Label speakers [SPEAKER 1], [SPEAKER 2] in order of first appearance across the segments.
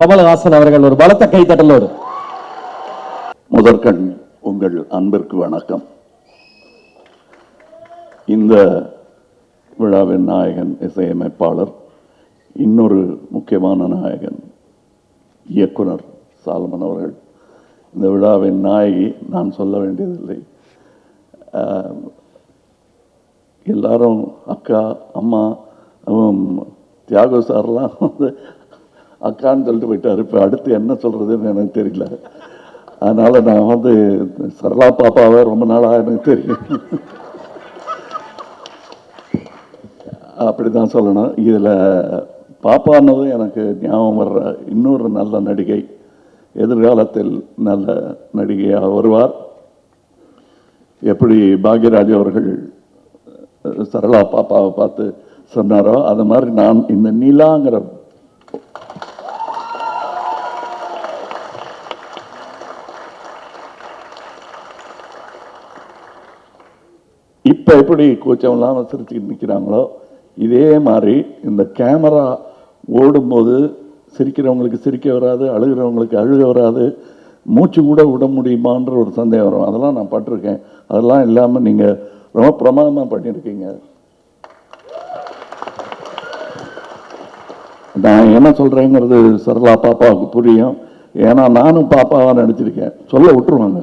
[SPEAKER 1] கமலஹாசன் அவர்கள் ஒரு பலத்த கைத்தட்டலோடு
[SPEAKER 2] முதற்கண் உங்கள் அன்பிற்கு வணக்கம். இந்த விழாவின் நாயகன் இசையமைப்பாளர் இன்னொரு முக்கியமான நாயகன் இயக்குனர் சால்மன் அவர்கள். இந்த விழாவின் நாயகி நான் சொல்ல வேண்டியதில்லை. ஆஹ், எல்லாரும் அக்கா அம்மா தியாகோ சார்லாம் வந்து அக்கான்னு சொல்லிட்டு போயிட்டார். இப்போ அடுத்து என்ன சொல்கிறதுன்னு எனக்கு தெரியல. அதனால் நான் வந்து சரளா பாப்பாவை ரொம்ப நாளாக எனக்கு தெரியும். அப்படி தான் சொல்லணும். இதில் பாப்பானது எனக்கு ஞாபகம் வர்ற இன்னொரு நல்ல நடிகை எதிர்காலத்தில் நல்ல நடிகையாக வருவார். எப்படி பாக்யராஜ் அவர்கள் சரளா பாப்பாவை பார்த்து சொன்னாரோ? அது மாதிரி நான் இந்த நிலாங்கிற இப்போ எப்படி கூச்சம் இல்லாமல் சிரிச்சுக்கிட்டு நிற்கிறாங்களோ இதே மாதிரி இந்த கேமரா ஓடும்போது சிரிக்கிறவங்களுக்கு சிரிக்க வராது அழுகிறவங்களுக்கு அழுக வராது மூச்சு கூட விட முடியுமான்ற ஒரு சந்தேகம் வரும். அதெல்லாம் நான் பட்டிருக்கேன். அதெல்லாம் இல்லாமல் நீங்கள் ரொம்ப பிரமாதமாக பண்ணியிருக்கீங்க நான் என்ன சொல்கிறேங்கிறது சரளா பாப்பாவுக்கு புரியும். ஏன்னா நானும் பாப்பாவாக நினச்சிருக்கேன். சொல்ல விட்டுருவாங்க.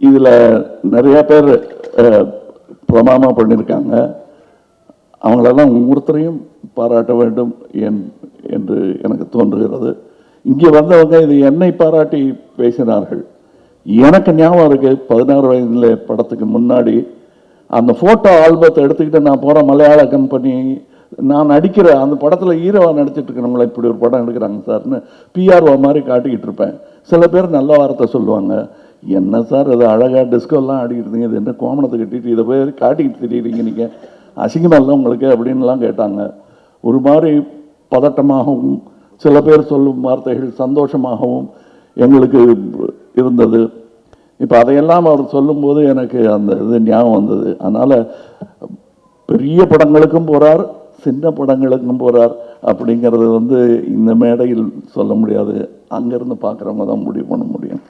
[SPEAKER 2] இதில் நிறைய பேர் அஹ், பண்ணியிருக்காங்க அவங்களெல்லாம் ஒவ்வொருத்தரையும் பாராட்ட வேண்டும் என் என்று எனக்கு தோன்றுகிறது. இங்கே வந்தவங்க இது என்னை பாராட்டி பேசினார்கள். எனக்கு ஞாபகம் இருக்குது பதினாறு வயதில் படத்துக்கு முன்னாடி அந்த ஃபோட்டோ ஆல்பத்தை எடுத்துக்கிட்டு நான் போகிற மலையாள கம்பெனி நான் நடிக்கிற அந்த படத்தில் ஹீரோவாக நடிச்சிட்டு இருக்கிறவங்கள இப்படி ஒரு படம் எடுக்கிறாங்க சார்னு பிஆர்ஓ மாதிரி காட்டிக்கிட்டு இருப்பேன். சில பேர் நல்ல வார்த்தை சொல்லுவாங்க. என்ன சார் இது அழகாக டிஸ்கோலாம் ஆடிக்கிட்டு இது என்ன கோமணத்தை கட்டிட்டு இதை போய் காட்டிக்கிட்டு திரியிறீங்க நீங்கள் அசிங்கமாக இல்லை உங்களுக்கு அப்படின்லாம் கேட்டாங்க. ஒரு மாதிரி பதட்டமாகவும் சில பேர் சொல்லும் வார்த்தைகள் சந்தோஷமாகவும் எங்களுக்கு இருந்தது. இப்போ அதையெல்லாம் அவர் சொல்லும்போது எனக்கு அந்த இது ஞாபகம் வந்தது. அதனால் பெரிய படங்களுக்கும் போகிறார் சின்ன படங்களுக்கும் போகிறார் அப்படிங்கிறது வந்து இந்த மேடையில் சொல்ல முடியாது. அங்கேருந்து பார்க்குறவங்க தான் முடிவு பண்ண முடியும்.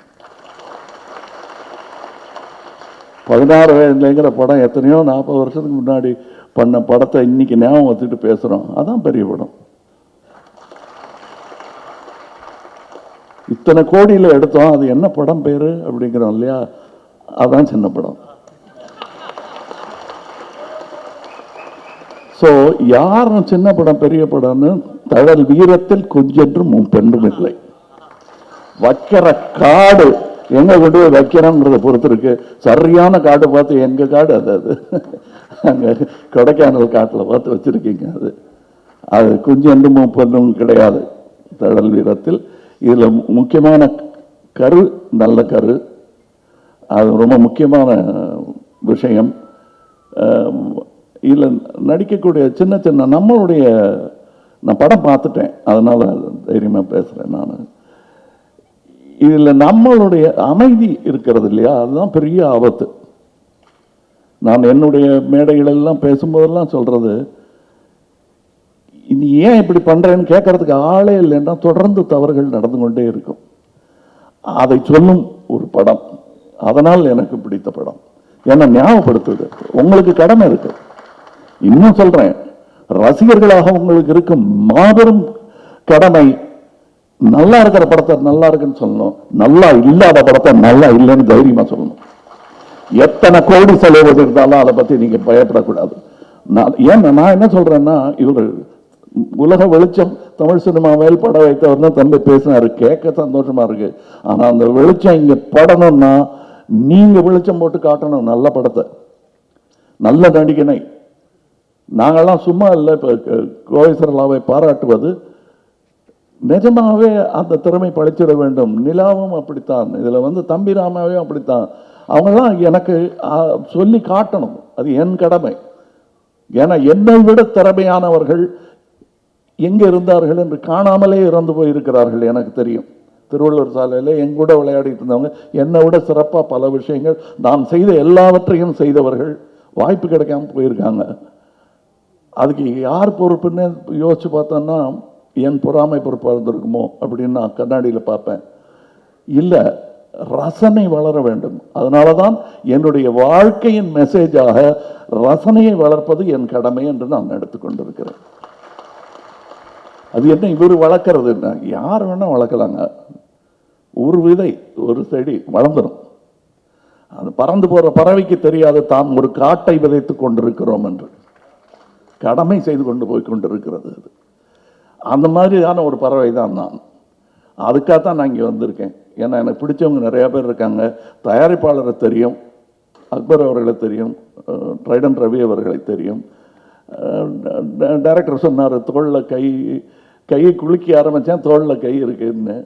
[SPEAKER 2] பதினாறு வயதுலேங்கிற படம் எத்தனையோ நாற்பது வருஷத்துக்கு முன்னாடி பண்ண படத்தை இன்னைக்கு ஞாபகம் வச்சுட்டு பேசுகிறோம் அதான் பெரிய படம். இத்தனை கோடியில் எடுத்தோம் அது என்ன படம் பேர் அப்படிங்கிறோம் இல்லையா? அதான் சின்ன படம். ஸோ யாரும் சின்ன படம் பெரிய படம்னு தழல் வீரத்தில் கொஞ்சென்றும் பெண்ணும் இல்லை. வைக்கிற காடு எங்க கொண்டு போய் வைக்கிறோங்கிறத பொறுத்து இருக்கு சரியான காடு பார்த்து எங்க காடு அது அது. அங்க கொடைக்கானல் காட்டில் பார்த்து வச்சிருக்கீங்க அது. அது கொஞ்சம் முப்பதும் கிடையாது தடல் வீரத்தில். இதில் முக்கியமான கரு நல்ல கரு. அது ரொம்ப முக்கியமான விஷயம். இதில் நடிக்கக்கூடிய சின்ன சின்ன நம்மளுடைய நான் படம் பார்த்துட்டேன். அதனால தைரியமாக பேசுகிறேன் நான். இதில் நம்மளுடைய அமைதி இருக்கிறது இல்லையா? அதுதான் பெரிய ஆபத்து. நான் என்னுடைய மேடைகளெல்லாம் பேசும்போதெல்லாம் சொல்கிறது இது ஏன் இப்படி பண்ணுறேன்னு கேட்கறதுக்கு ஆளே இல்லைன்னா தொடர்ந்து தவறுகள் நடந்து கொண்டே இருக்கும். அதை சொல்லும் ஒரு படம். அதனால் எனக்கு பிடித்த படம். என்னை ஞாபகப்படுத்துது. உங்களுக்கு கடமை இருக்கு. இன்னும் சொல்றேன். ரசிகர்களாக உங்களுக்கு இருக்கும் மாபெரும் கடமை. நல்லா இருக்கிற படத்தை நல்லா இருக்குன்னு சொல்லணும். நல்லா இல்லாத படத்தை நல்லா இல்லைன்னு தைரியமா சொல்லணும். எத்தனை கோடி செலவு இருந்தாலும் அதை பத்தி நீங்க பயப்படக்கூடாது. நான் ஏன் நான் என்ன சொல்றேன்னா இவர் உலக வெளிச்சம் தமிழ் சினிமாவில் பட வைத்தவர் தான் தம்பி பேசினாரு. கேட்க சந்தோஷமா இருக்கு. ஆனா அந்த வெளிச்சம் இங்க படணும்னா நீங்க வெளிச்சம் போட்டு காட்டணும். நல்ல படத்தை. நல்ல நடிகனை. நாங்கள்லாம் சும்மா இல்லை. இப்போ கோவிசரலாவை பாராட்டுவது. நிஜமாவே அந்த திறமை பழிச்சிட வேண்டும். நிலாவும் அப்படித்தான். இதில் வந்து தம்பி ராமாவே அப்படித்தான். அவங்களாம் எனக்கு சொல்லி காட்டணும். அது என் கடமை. ஏன்னா என்னை விட திறமையானவர்கள் எங்கே இருந்தார்கள் என்று காணாமலே இறந்து போயிருக்கிறார்கள் எனக்கு தெரியும். திருவள்ளுவர் சாலையில் எங்கூட விளையாடிட்டு இருந்தவங்க என்னை விட சிறப்பாக பல விஷயங்கள் நான் செய்த எல்லாவற்றையும் செய்தவர்கள் வாய்ப்பு கிடைக்காம போயிருக்காங்க. அதுக்கு யார் பொறுப்புன்னு யோசிச்சு பார்த்தோன்னா என் பொறாமை பொறுப்பாக இருந்திருக்குமோ அப்படின்னு நான் கண்ணாடியில் பார்ப்பேன். இல்லை ரசனை வளர வேண்டும். அதனால தான் என்னுடைய வாழ்க்கையின் மெசேஜாக ரசனையை வளர்ப்பது என் கடமை என்று நான் எடுத்துக்கொண்டிருக்கிறேன். அது என்ன இவர் வளர்க்குறதுன்னா என்ன யார் வேணால் வளர்க்கலாங்க ஒரு விதை ஒரு செடி வளர்ந்துடும் அது பறந்து போகிற பறவைக்கு தெரியாது தாம் ஒரு காட்டை விதைத்து கொண்டிருக்கிறோம் என்று கடமை செய்து கொண்டு போய் கொண்டிருக்கிறது அது அந்த மாதிரியான ஒரு பறவை தான் நான் அதுக்காகத்தான் நான் இங்கே வந்திருக்கேன் ஏன்னா எனக்கு பிடிச்சவங்க நிறையா பேர் இருக்காங்க தயாரிப்பாளரை தெரியும் அக்பர் அவர்களை தெரியும் ட்ரைடன் ரவி அவர்களை தெரியும் டைரக்டர் சொன்னார் தோளில் கை கையை குலுக்கி ஆரம்பித்தேன் தோளில் கை இருக்குன்னு.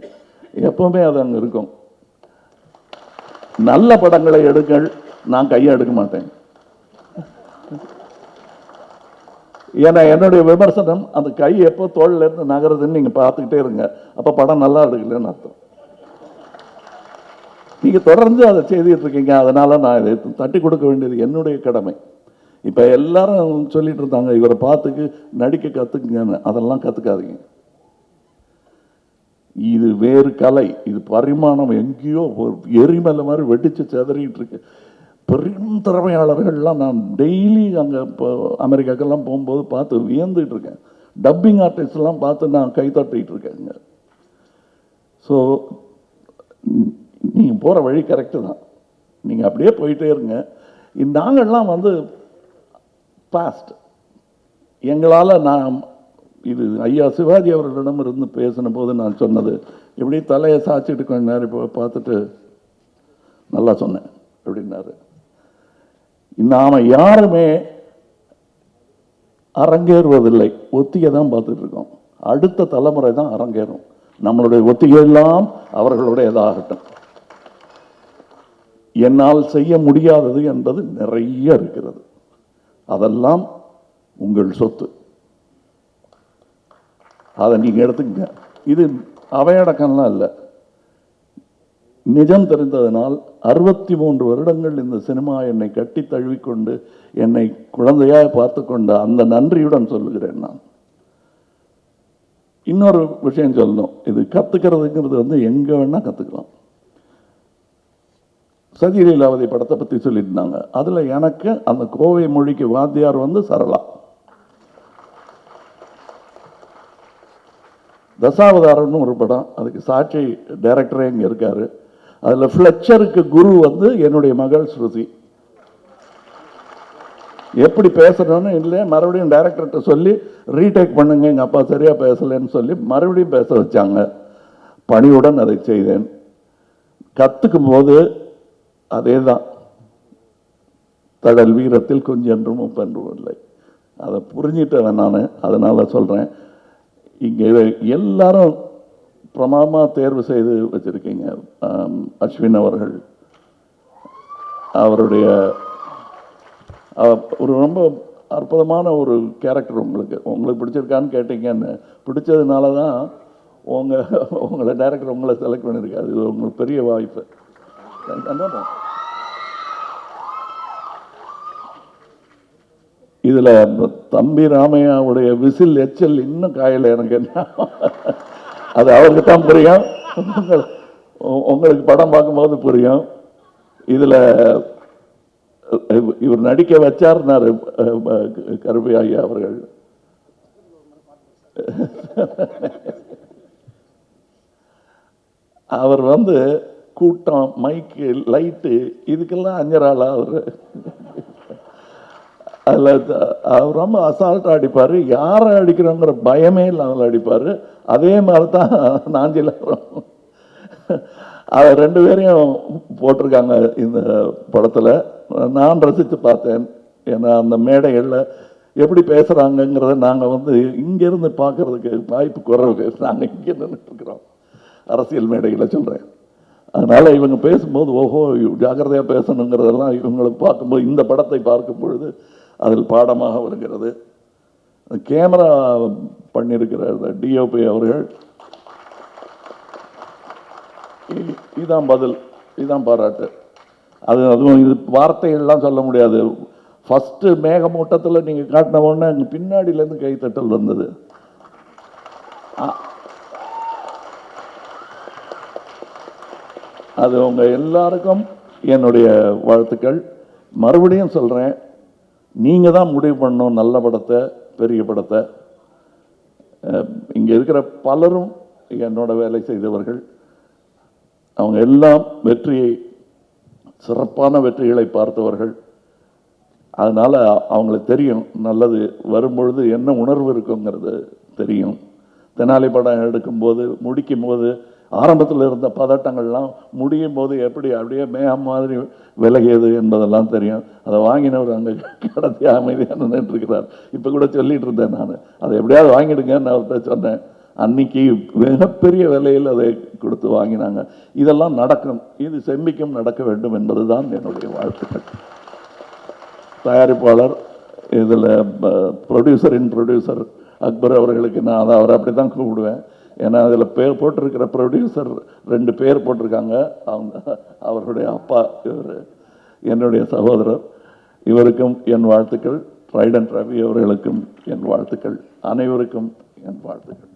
[SPEAKER 2] எப்பவுமே அது அங்கே இருக்கும். நல்ல படங்களை எடுங்கள். நான் கையை எடுக்க மாட்டேன். ஏன்னா என்னுடைய விமர்சனம் அந்த கை எப்போ தோல்ல இருந்து நகருதுன்னு நீங்க பார்த்துக்கிட்டே இருங்க. அப்போ படம் நல்லா எடுக்கலன்னு அர்த்தம். நீங்கள் தொடர்ந்து அதை செய்துட்டு இருக்கீங்க. அதனால நான் இதை தட்டி கொடுக்க வேண்டியது என்னுடைய கடமை. இப்போ எல்லாரும் சொல்லிட்டு இருந்தாங்க இவரை பார்த்துக்கு நடிக்க கற்றுக்குங்கன்னு அதெல்லாம் கத்துக்காதீங்க. இது வேறு கலை இது பரிமாணம் எங்கேயோ ஒரு எரிமலை மாதிரி வெடிச்சு செதறிட்டு இருக்கு. பெரும் திறமையாளர்கள்லாம் நான் டெய்லி அங்கே இப்போ அமெரிக்காக்கெல்லாம் போகும்போது பார்த்து வியந்துட்டு இருக்கேன். டப்பிங் ஆர்டிஸ்ட்லாம் பார்த்து நான் கை தட்டிகிட்டு இருக்கேங்க ஸோ நீங்கள் போகிற வழி கரெக்டு தான். நீங்கள் அப்படியே போயிட்டே இருங்க. நாங்கள்லாம் வந்து பாஸ்ட் எங்களால் நான் இது ஐயா சிவாஜி அவர்களிடம் இருந்து பேசின போது நான் சொன்னது இப்படி தலையை சாய்ச்சிட்டு கொஞ்ச நேரம் இப்போ பார்த்துட்டு நல்லா சொன்னேன் அப்படின்னாரு. நாம யாருமே அரங்கேறுவதில்லை ஒத்திகை தான் பார்த்துட்டு இருக்கோம். அடுத்த தலைமுறை தான் அரங்கேறும். நம்மளுடைய ஒத்திகை எல்லாம் அவர்களுடையதாகட்டும் என்னால் செய்ய முடியாதது என்பது நிறைய இருக்கிறது. அதெல்லாம் உங்கள் சொத்து. அதை நீங்க எடுத்துக்கங்க. இது அவையடக்கம்லாம் இல்லை. நிஜம் தெரிந்ததனால் அறுபத்தி மூன்று வருடங்கள் இந்த சினிமா என்னை கட்டி தழுவிக்கொண்டு என்னை குழந்தையாக பார்த்து கொண்ட அந்த நன்றியுடன் சொல்லுகிறேன் நான். இன்னொரு விஷயம் சொல்லணும். இது கத்துக்கிறதுங்கிறது வந்து எங்க வேணா கத்துக்கலாம். சதிலீலாவதி படத்தை பற்றி சொல்லியிருந்தாங்க. அதுல எனக்கு அந்த கோவை மொழிக்கு வாத்தியார் வந்து சரளா. தசாவதாரம்னு ஒரு படம். அதுக்கு சாட்சி டைரக்டரே இங்கே இருக்காரு. அதில் ஃப்ளெச்சருக்கு குரு வந்து என்னுடைய மகள் ஸ்ருதி. எப்படி பேசணும்னு இல்லை மறுபடியும் டைரக்டர்கிட்ட சொல்லி ரீடேக் பண்ணுங்க எங்கள் அப்பா சரியாக பேசலைன்னு சொல்லி மறுபடியும் பேச வச்சாங்க. பணியுடன் அதை செய்தேன். கற்றுக்கும் போது அதே தான் தடல் வீரத்தில் கொஞ்சென்றும் ஒப்பென்றும் இல்லை. அதை புரிஞ்சிட்டவன் நான். அதனால சொல்கிறேன் இங்கே எல்லாரும் பிரமாதமாக தேர்வு செய்து வச்சிருக்கீங்க. அஸ்வின் அவர்கள். அவருடைய ஒரு ரொம்ப அற்புதமான ஒரு கேரக்டர் உங்களுக்கு. உங்களுக்கு பிடிச்சிருக்கான்னு கேட்டீங்கன்னு பிடிச்சதுனால தான் உங்க உங்களை டேரக்டர் உங்களை செலக்ட் பண்ணியிருக்காரு. இது உங்களுக்கு பெரிய வாய்ப்பு. இதில் தம்பி ராமையாவுடைய விசில் எச்சல் இன்னும் காயலை எனக்கு. என்ன அது அவருக்கு தான் புரியும். உங்களுக்கு படம் பார்க்கும்போது புரியும். இதில் இவர் நடிக்க வச்சார்னாரு கருபி ஐயா அவர்கள். அவர் வந்து கூட்டம் மைக்கு லைட்டு இதுக்கெல்லாம் அஞ்சராளா அவர்? அதில் அவர் ரொம்ப அசால்ட்டாக அடிப்பார். யாரை அடிக்கிறோங்கிற பயமே இல்லாமல் அடிப்பார். அதே மாதிரி தான் நாஞ்சிலாரம் அதை ரெண்டு பேரையும் போட்டிருக்காங்க இந்த படத்தில். நான் ரசித்து பார்த்தேன். ஏன்னா அந்த மேடைகளில் எப்படி பேசுகிறாங்கங்கிறத நாங்கள் வந்து இங்கேருந்து பார்க்கறதுக்கு வாய்ப்பு குறைவு. நாங்கள் இங்கே நின்றுட்டுருக்குறோம் அரசியல் மேடைகளை சொல்கிறேன் அதனால இவங்க பேசும்போது ஓஹோ ஜாக்கிரதையாக பேசணுங்கிறதெல்லாம் இவங்களை பார்க்கும்போது இந்த படத்தை பார்க்கும் பொழுது அதில் பாடமாக வருகிறது. கேமரா பண்ணியிருக்கிற டிஓபி அவர்கள் இ- இதான் பதில் இதான் பாராட்டு. அது அதுவும் இது வார்த்தைகள்லாம் சொல்ல முடியாது. ஃபஸ்ட்டு மேகமூட்டத்தில் நீங்கள் காட்டின உடனே அங்கே பின்னாடியிலேருந்து கைத்தட்டல் வந்தது. அது உங்கள் எல்லாருக்கும் என்னுடைய வாழ்த்துக்கள். மறுபடியும் சொல்கிறேன் நீங்கள் தான் முடிவு பண்ணணும் நல்ல படத்தை பெரிய படத்தை. இங்கே இருக்கிற பலரும் என்னோட வேலை செய்தவர்கள் அவங்க எல்லாம் வெற்றியை சிறப்பான வெற்றிகளை பார்த்தவர்கள். அதனால் அவங்களுக்கு தெரியும் நல்லது வரும்பொழுது என்ன உணர்வு இருக்குங்கிறது தெரியும். தெனாலி படம் எடுக்கும்போது முடிக்கும் போது ஆரம்பத்தில் இருந்த பதட்டங்கள்லாம் முடியும் போது எப்படி அப்படியே மேகம் மாதிரி விலகியது என்பதெல்லாம் தெரியும். அதை வாங்கினவர் அங்கே கடத்தி அமைதியாக நின்றுட்டு இருக்கிறார் இப்போ கூட சொல்லிட்டு இருந்தேன் நான். அதை எப்படியாவது வாங்கிடுங்கன்னு அவர்கிட்ட சொன்னேன். அன்னைக்கு மிகப்பெரிய விலையில் அதை கொடுத்து வாங்கினாங்க. இதெல்லாம் நடக்கும். இது செம்பிக்கும் நடக்க வேண்டும் என்பது தான் என்னுடைய வாழ்த்துக்கள். தயாரிப்பாளர் இதில் ப்ரொடியூசரின் ப்ரொடியூசர் அக்பர் அவர்களுக்கு நான் அதை அவரை அப்படி தான் கூப்பிடுவேன். ஏன்னா அதில் பேர் போட்டிருக்கிற ப்ரொடியூசர் ரெண்டு பேர் போட்டிருக்காங்க. அவங்க அவருடைய அப்பா இவர் என்னுடைய சகோதரர். இவருக்கும் என் வாழ்த்துக்கள். ட்ரைடன் ரவி அவர்களுக்கும் என் வாழ்த்துக்கள். அனைவருக்கும் என் வாழ்த்துக்கள்.